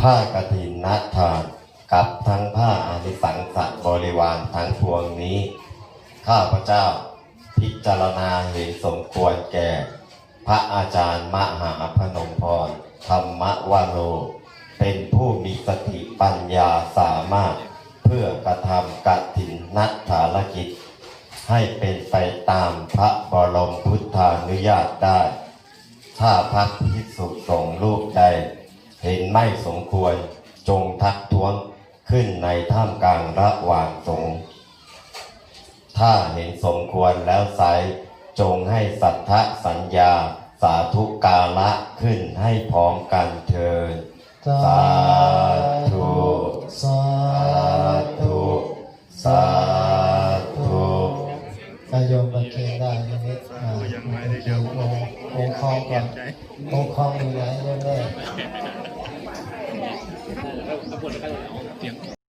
ผ้ากฐินนัทาน กับทั้งผ้าอานิสังสบริวารทั้งพวงนี้ ข้าพเจ้าพิจารณาเห็นสมควรแก่ พระอาจารย์มหาพนมพรธรรมวโร เป็นผู้มีสติปัญญาสามารถ เพื่อกระทำกฐินนัทธารกิจ ให้เป็นไปตามพระบรมพุทธานุญาตได้ ถ้าพักพิสุสง ไม่สมควรจงทักท้วงขึ้นในท่ามกลางระหว่างสงฆ์ถ้าเห็นสมควรแล้วไซร้จงให้สัทธสัญญา สาธุกาละขึ้นให้พร้อมกันเถิดสาธุสาสาธุสาธุกายโยมประเคนได้ใช่ไหมอ่าโอเคองค์องค์คองก่อนองค์คองอยู่ไหนเริ่มแรก